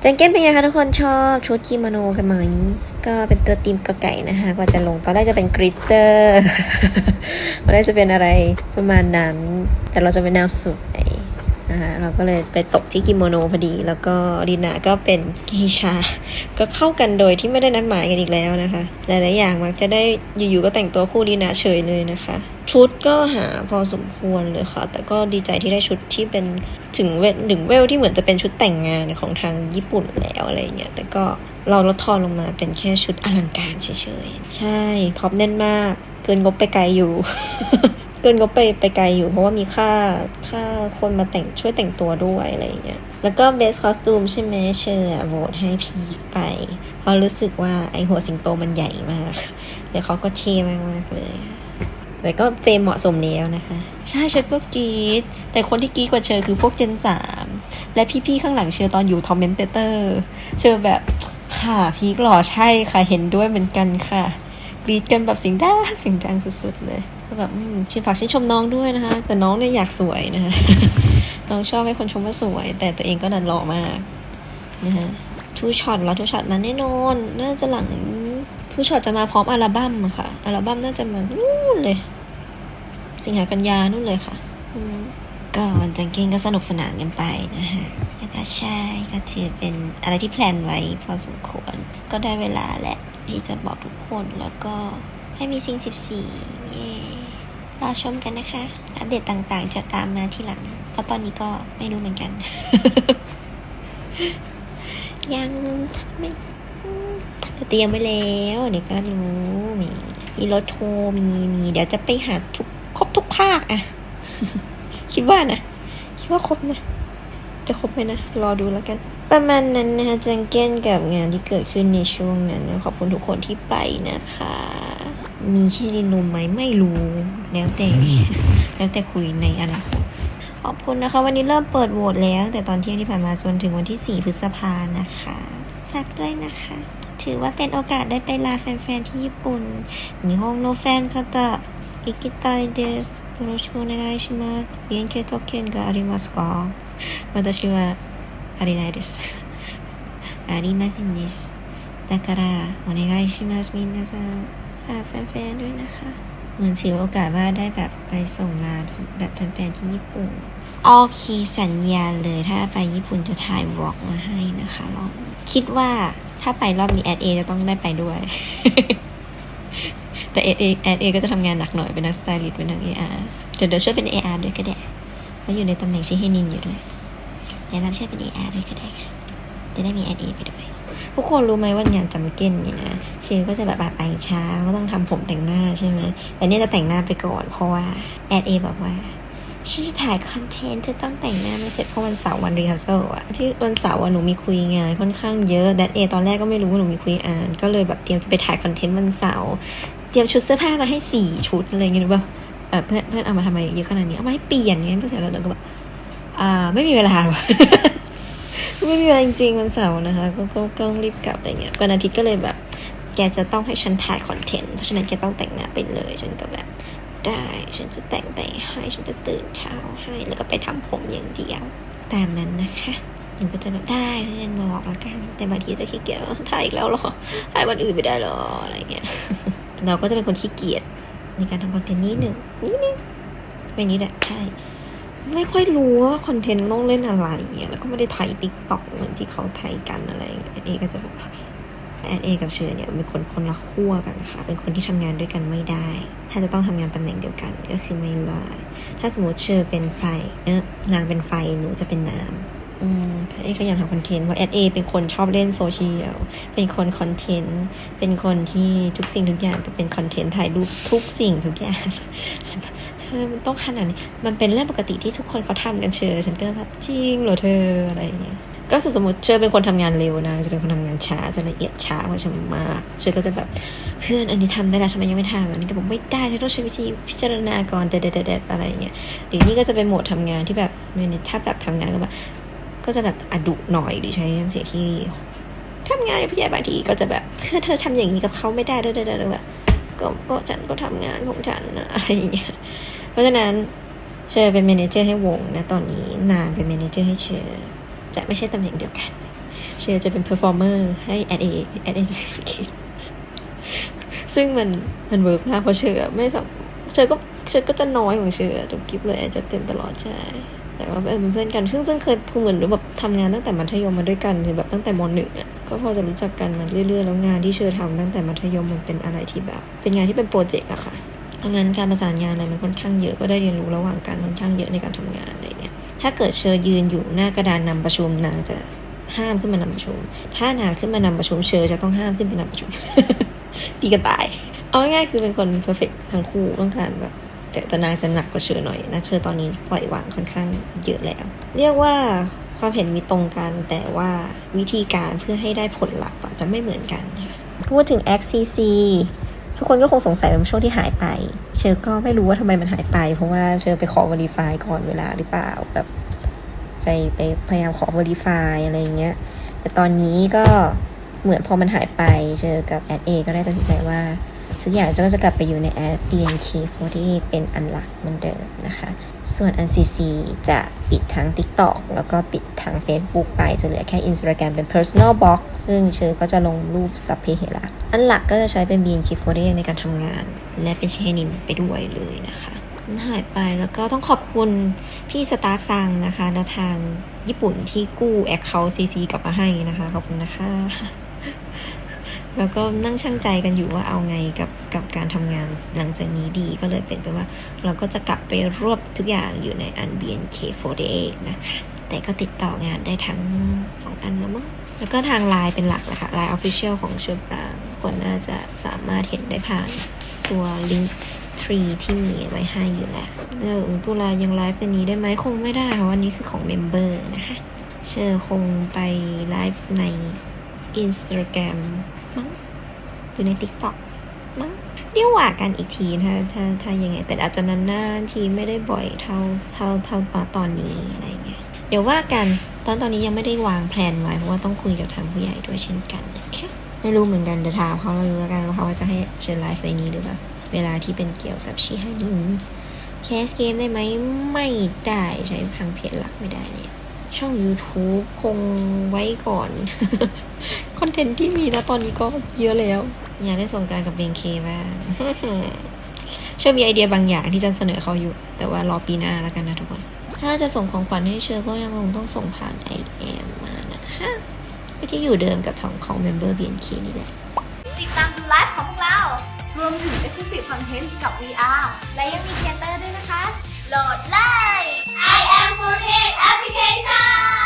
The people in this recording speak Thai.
แจังเก้นเป็นไงคะทุกคนชอบชุดกิโมโนกันไหม ก็เป็นตัวทีมกระไก่นะคะกว่าจะลงตอนแรกจะเป็นกริตเตอร์ตอนแรกจะเป็นอะไรประมาณนั้น แต่เราจะเป็นแนวสวย นะคะเราก็เลยไปตกที่กิโมโนพอดี แล้วก็ดีนาก็เป็นเกชา ก็เข้ากันโดยที่ไม่ได้นัดหมายกันอีกแล้วนะคะ หลายๆอย่างมักจะได้อยู่ๆก็แต่งตัวคู่ดีนาเฉยเลยนะคะ ชุดก็หาพอสมควรเลยค่ะ แต่ก็ดีใจที่ได้ชุดที่เป็นถึงเวลถึงเวลที่เหมือนจะเป็นชุดแต่งงานของทางญี่ปุ่นแล้วอะไรเงี้ยแต่ก็เราลดทอนลงมาเป็นแค่ชุดอลังการเฉยๆใช่พร็อพแน่นมาก เกินงบไปไกลอยู่ เกินงบไปไปไกลอยู่เพราะว่ามีค่าค่าคนมาแต่งช่วยแต่งตัวด้วยอะไรอย่างเงี้ยแล้วก็เบสคอสตูมใช่ไหมเชอร์โหวตให้พีคไป เพราะรู้สึกว่าไอหัวสิงโตมันใหญ่มาก เดี๋ยวเขาก็เท่มากมากเลย แต่ก็เฟรมเหมาะสมแล้วนะคะ ใช่เชอร์ก็กรีดแต่คนที่กรีดกว่าเชอร์คือพวกเจนสามและพี่ๆข้างหลังเชอร์ตอนอยู่ทอมเมนเตอร์เชอร์แบบค่ะพีคหล่อใช่ค่ะเห็นด้วยเหมือนกันค่ะกรีดกันแบบเสียงดังเสียงดังสุดๆเลย ก็แบบอืมชื่นฝากชื่นชมน้องด้วยนะคะ แต่น้องเนี่ยอยากสวยนะคะ น้องชอบให้คนชมว่าสวย แต่ตัวเองก็ดันหล่อมากนะคะทูช็อตแล้วทูช็อตมาแน่นอน น่าจะหลังทูช็อตจะมาพร้อมอัลบั้มอะค่ะ อัลบั้มน่าจะมานู่นเลย สิงหากันยานู่นเลยค่ะก็วันจังเก้งก็สนุกสนานกันไปนะคะแล้วก็ใช่ก็ถือเป็นอะไรที่แพลนไว้พอสมควร ก็ได้เวลาแหละที่จะบอกทุกคนแล้วก็ให้มีซิง14เย้ รอชมกันนะคะ อัปเดตต่างๆ จะตามมาทีหลัง เพราะตอนนี้ก็ไม่รู้เหมือนกัน ยังไม่เตรียมไว้แล้วเดี๋ยวก็รู้มี มีรถโทรมีมีเดี๋ยวจะไปหาทุกครบทุกภาคอะคิดว่านะ คิดว่าครบนะ จะครบไหมนะ รอดูแล้วกัน ประมาณนั้นนะคะจังเก้นกับงานที่เกิดขึ้นในช่วงนั้น ขอบคุณทุกคนที่ไปนะคะ มีชิรินุมไหมไม่รู้ แล้วแต่ แล้วแต่คุยในอนาคตขอบคุณนะคะ วันนี้เริ่มเปิดโหวตแล้ว แต่ตอนเที่ยงที่ผ่านมาจนถึงวันที่ 4 พฤษภานะคะ ฝากด้วยนะคะ ถือว่าเป็นโอกาสได้ไปลาแฟนๆที่ญี่ปุ่นนิฮงโนแฟนคาตะอิกิไตเดสよろしくお願いします。連携特権がありますか私はありないです。ありませんです。だからお願いします皆さんฝากแฟนๆด้วยนะคะ เหมือนถือโอกาสว่าได้แบบไปส่งลาแบบแฟนๆที่ญี่ปุ่นโอเคสัญญาเลยถ้าไปญี่ปุ่นจะถ่ายวอล์กมาให้นะคะรอบคิดว่าถ้าไปรอบนี้แอดเอจะต้องได้ไปด้วย แต่เอเอแอดเอก็จะทำงานหนักหน่อยเป็นนักสไตลิสต์เป็นนักเออาร์เดี๋ยวเดี๋ยวช่วยเป็นเออาร์ด้วยก็ได้เพราะอยู่ในตำแหน่งชิเฮนินอยู่ด้วยเดี๋ยวรับช่วยเป็นเออาร์ด้วยก็ได้ค่ะจะได้มีแอดเอไปด้วย ทุกคนรู้ไหมว่างานจำเก้นเนี่ยนะเชนก็จะแบบไปช้าก็ต้องทำผมแต่งหน้าใช่ไหมแต่เนี่ยจะแต่งหน้าไปก่อน เพราะว่าแอดเอบอกว่าฉันจะถ่ายคอนเทนต์จะต้องแต่งหน้าไม่เสร็จเพราะวันเสาร์วันรีฮัลโซอะที่วันเสาร์อะหนูมีคุยงานค่อนข้างเยอะแดดเอตอนแรกก็ไม่รู้ว่าหนูมีคุยอ่านก็เลยแบบเตรียมจะไปถ่ายคอนเทนต์วันเสาร์เตรียมชุดเสื้อผ้ามาให้สี่ชุดอะไรเงี้ยหรือเปล่าเออเพื่อนเพื่อนเอามาทำไมเยอะขนาดนี้เอามาให้เปลี่ยนไงเพื่อนเสร็จแล้วเราก็แบบอ่าไม่มีเวลาว่ะ ไม่มีเวลาจริงๆวันเสาร์นะคะก็ก็ก็ต้องรีบกลับอะไรเงี้ยวันอาทิตย์ก็เลยแบบ แกจะต้องให้ฉันถ่ายคอนเทนต์เพราะฉะนั้นแกต้องแต่งหน้าไปเลย ฉันก็แบบได้ฉันจะแต่งไปให้ฉันจะตื่นเช้าให้แล้วก็ไปทำผมอย่างเดียวตามนั้นนะคะหนูก็จะแบบได้เพื่อนบอกแล้วกันแต่บางทีจะขี้เกียจว่าถ่ายอีกแล้วหรอถ่ายวันอื่นไม่ได้หรออะไรเงี้ยเราก็จะเป็นคนขี้เกียจในการทำคอนเทนต์นิดหนึ่งนิดนึงไม่นิดอะใช่ ไม่ค่อยรู้ว่าคอนเทนต์ต้องเล่นอะไรอะแล้วก็ไม่ได้ถ่ายติ๊กต็อกเหมือนที่เขาถ่ายกันอะไรอย่างเงี้ยแอนเอก็จะบอกแอนเอกับเชอเนี่ยเป็นคนคนละขั้วกันค่ะ เป็นคนที่ทำงานด้วยกันไม่ได้ ถ้าจะต้องทำงานตำแหน่งเดียวกันก็คือไม่ได้ถ้าสมมติเชอเป็นไฟเออนางเป็นไฟหนูจะเป็นน้ำอืมแอนเอก็อยากทำคอนเทนต์เพราะแอนเอเป็นคนชอบเล่นโซเชียล เป็นคนคอนเทนต์ เป็นคนที่ทุกสิ่งทุกอย่างจะเป็นคอนเทนต์ถ่ายรูปทุกสิ่งทุกอย่าง ธอมันต้องขนาดนี้ มันเป็นเรื่องปกติที่ทุกคนเขาทำกันเชอฉันก็แบบจริงเหรอเธออะไรอย่างเงี้ยก็คือสมมติเชอเป็นคนทำงานเร็วนะจะเป็นคนทำงานช้าจะละเอียดช้ากว่าฉันมากเชอก็จะแบบเพื่อนอันนี้ทำได้แล้วทำไมยังไม่ทำอันนี้ก็บอกไม่ได้เธอต้องใช้วิธีพิจารณาก่อนเด็ดเด็ดอะไรอย่างเงี้ยหรือนี่ก็จะเป็นโหมดทำงานที่แบบเนี่ยถ้าแบบทำงานก็แบบก็จะแบบอดุหน่อยหรือใช้เสียงที่ทำงานพี่ใหญ่บางทีก็จะแบบเพื่อเธอทำอย่างนี้กับเขาไม่ได้เด้อเด้อเด้อแบบก็ก็ฉันก็ทำงานของฉันอะไรอย่างเงี้ย เพราะฉะนั้นเชอร์เป็นเมนเจอร์ให้วงนะตอนนี้นางเป็นเมเนเจอร์ให้เชอร์จะไม่ใช่ตำแหน่งเดียวกัน เชลจะเป็น performer ให้แอดเอแอดเอจะเป็นคิดซึ่งมันมันเวิร์กมากเพราะเชลอไม่สับเชลก็เชลก็จะน้อยของเชอะทุกคลิปเลยแอดจะเต็มตลอดใช่แต่ว่าเออเป็นเพื่อนกัน ซึ่งซึ่งเคยเหมือนแบบทำงานตั้งแต่มัธยมมาด้วยกันแบบตั้งแต่มหนึ่งอะก็พอจะรู้จักกันมาเรื่อยๆ แล้วงานที่เชอทำตั้งแต่มัธยมมันเป็นอะไรที่แบบ เป็นงานที่เป็นโปรเจกต์อะค่ะ เพราะงั้นการประสานงานอะไรมันค่อนข้างเยอะก็ได้เรียนรู้ระหว่างกันค่อนข้างเยอะในการทำงานอะไรเงี้ยถ้าเกิดเชอยืนอยู่หน้ากระดานนำประชุมนางจะห้ามขึ้นมานำประชุม ถ้านางขึ้นมานำประชุมเชอจะต้องห้ามขึ้นไปนำประชุมตีกันตาย เอาง่ายๆคือเป็นคนเพอร์เฟกทั้งคู่ต้องการแบบแต่ตนางจะหนักกว่าเชอหน่อยนะเชอตอนนี้ปล่อยวางค่อนข้างเยอะแล้ว เรียกว่าความเห็นมีตรงกันแต่ว่าวิธีการเพื่อให้ได้ผลลัพธ์อะจะไม่เหมือนกันค่ะพูดถึง XCC ทุกคนก็คงสงสัยว่าช่วงที่หายไป เชอร์ก็ไม่รู้ว่าทำไมมันหายไป เพราะว่าเชอร์ไปขอ verify ก่อนเวลาหรือเปล่าแบบไปไปพยายามขอ verify อะไรเงี้ย แต่ตอนนี้ก็เหมือนพอมันหายไป เชอร์กับแอดเอก็ได้ตัดสินใจว่า ทุกอย่างก็จะกลับไปอยู่ในแอป BNK48 เป็นอันหลักเหมือนเดิมนะคะ ส่วน NCC จะปิดทั้ง TikTok แล้วก็ปิดทั้ง Facebook ไป จะเหลือแค่ Instagram เป็น Personal Box ซึ่งเชอก็จะลงรูปสัพเพเหระอันหลักก็จะใช้เป็น BNK48 ในการทำงาน และเป็นเชนินไปด้วยเลยนะคะหายไปแล้วก็ต้องขอบคุณพี่สตาร์ซังนะคะและทางญี่ปุ่นที่กู้แอคเคาท์ CC กลับมาให้นะคะ ขอบคุณนะคะ แล้วก็นั่งช่างใจกันอยู่ว่าเอาไงกับกับการทำงานหลังจากนี้ดีก็เลยเป็นไปว่า เราก็จะกลับไปรวบทุกอย่างอยู่ในอัน BNK48 นะคะ แต่ก็ติดต่องานได้ทั้ง 2 อันแล้วมั้งแล้วก็ทางไลน์เป็นหลักแหละคะไลน์ Official ของเชอร์ปรางคนน่าจะสามารถเห็นได้ผ่านตัวลิงก์ทรีที่มีไว้ให้อยู่แล้วเออตุลายังไลฟ์ในนี้ได้ไหมคงไม่ได้เพราะวันนี้คือของเมมเบอร์นะคะ เชอร์คงไปไลฟ์ใน Instagram มั้งหรือใน TikTok มั้งเรียกว่ากันอีกทีถ้าถ้าถ้ายังไง แต่อาจจะนานๆทีไม่ได้บ่อยเท่าเท่าเท่าตอนตอนนี้อะไรเงี้ยเดี๋ยวว่ากันตอนตอนนี้ยังไม่ได้วางแผนไว้เพราะว่าต้องคุยกับทางผู้ใหญ่ด้วยเช่นกันนะคไม่รู้เหมือนกันเดี๋ยวถามเขาเราดูแล้วกันว่าเขาจะให้เชิญไลฟ์ในนี้หรือเปล่าเวลาที่เป็นเกี่ยวกับชิฮานินแคสเกมได้ไหมไม่ได้ใช้ทางเพจหลักไม่ได้เลย ช่อง YouTube คงไว้ก่อน คอนเทนต์ที่มีนะตอนนี้ก็เยอะแล้ว อยากได้ส่งการกับเบงเคบ้างเชื่อมีไอเดียบางอย่างที่จะเสนอเขาอยู่ แต่ว่ารอปีหน้าแล้วกันนะทุกคน ถ้าจะส่งของขวัญให้เชื่อก็ยังคงต้องส่งผ่านไอเอมมานะคะก็ที่อยู่เดิมกับของของเมมเบอร์ BNK นี่แหละ ติดตามดูไลฟ์ของพวกเรา รวมถึง Exclusive Content กับ VR และยังมีเทเตอร์ด้วยนะคะ โหลดเลย I am 4 Application